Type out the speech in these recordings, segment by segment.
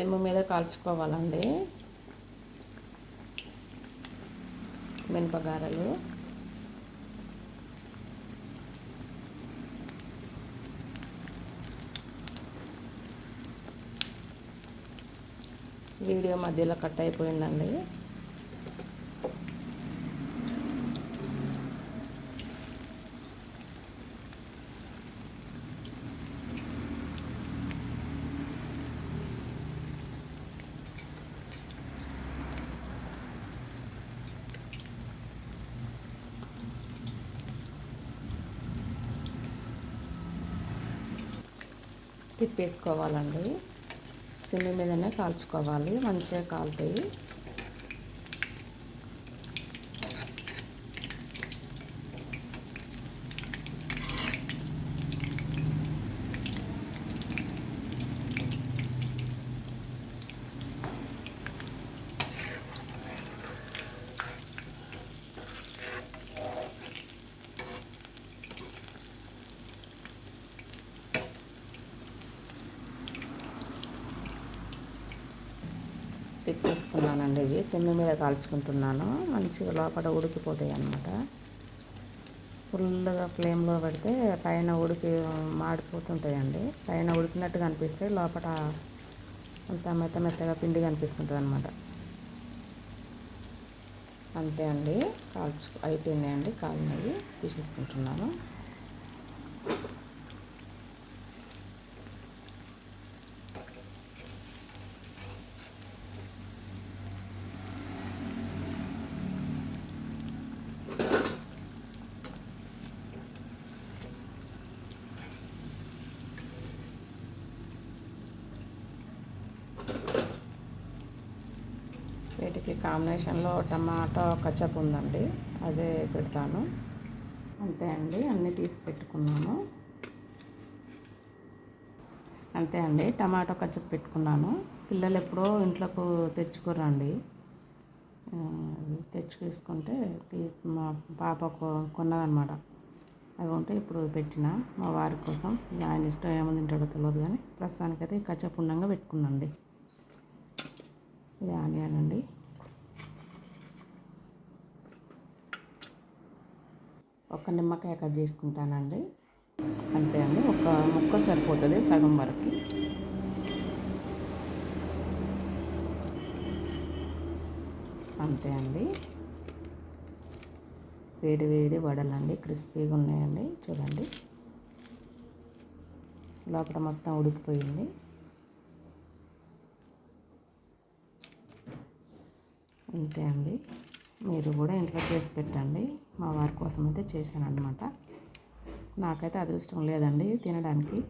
SIM మీద కాల్చుకోవాలండి. మినపగారలు. Video మధ్యలో cut అయిపోయిందండి. తిప్పేసుకోవాలండి. సిమ్మి మీదనే కాల్చుకోవాలి. మంచిగా కాలుతాయి. తిప్పేసుకున్నానండి ఇవి. సిమ్మి మీద కాల్చుకుంటున్నాను. మంచిగా లోపల ఉడికిపోతాయి అన్నమాట. ఫుల్గా ఫ్లేమ్లో పెడితే పైన ఉడికి మాడిపోతుంటాయండి. పైన ఉడికినట్టుగా అనిపిస్తే లోపల అంత మెత్త మెత్తగా పిండి కనిపిస్తుంటుంది అనమాట అంతే అండి. కాల్చు అయిపోయినాయండి. కాలినవి తీసేసుకుంటున్నాను. వీటికి కాంబినేషన్లో టమాటో కచప్ ఉందండి అదే పెడతాను. అంతే అండి అన్నీ తీసి పెట్టుకున్నాను. అంతే అండి టమాటో కచ్చప్ పెట్టుకున్నాను. పిల్లలు ఎప్పుడో ఇంట్లోకి తెచ్చుకోరండి. తెచ్చి తీసుకుంటే మా పాప కొన్నదనమాట అవి ఉంటే ఇప్పుడు పెట్టిన మా వారి కోసం. ఆయన ఇష్టం ఏమో తింటాడో తెలియదు కానీ ప్రస్తుతానికైతే కచ్చప్ ఉండంగా పెట్టుకున్నాండి ఇది ఆనియన్ అండి. ఒక నిమ్మకాయ కట్ చేసుకుంటానండి. అంతే అండి ఒక ముక్క సరిపోతుంది సగం వరకు. అంతే అండి. వేడి వేడి వడలండి క్రిస్పీగా ఉన్నాయండి. చూడండి. లోపల మొత్తం ఉడికిపోయింది. అంతే అండి. మీరు కూడా ఇంట్లో చేసి పెట్టండి. మా వారి కోసం అయితే చేశాను అనమాట నాకైతే అదృష్టం లేదండి తినడానికి.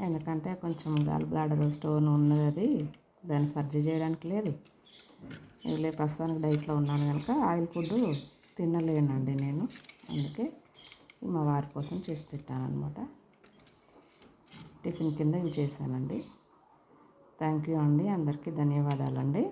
ఎందుకంటే కొంచెం గాల్ బ్లాడర్ స్టోన్ ఉన్నది. అది దాన్ని సర్జరీ చేయడానికి లేదు. ఇదిలే ప్రస్తుతానికి డైట్లో ఉన్నాను కనుక ఆయిల్ ఫుడ్ తినలేనండి నేను. అందుకే మా వారి కోసం చేసి పెట్టాను అనమాట టిఫిన్ కింద ఇవి చేశానండి. థ్యాంక్ యూ అండి. అందరికీ ధన్యవాదాలండి.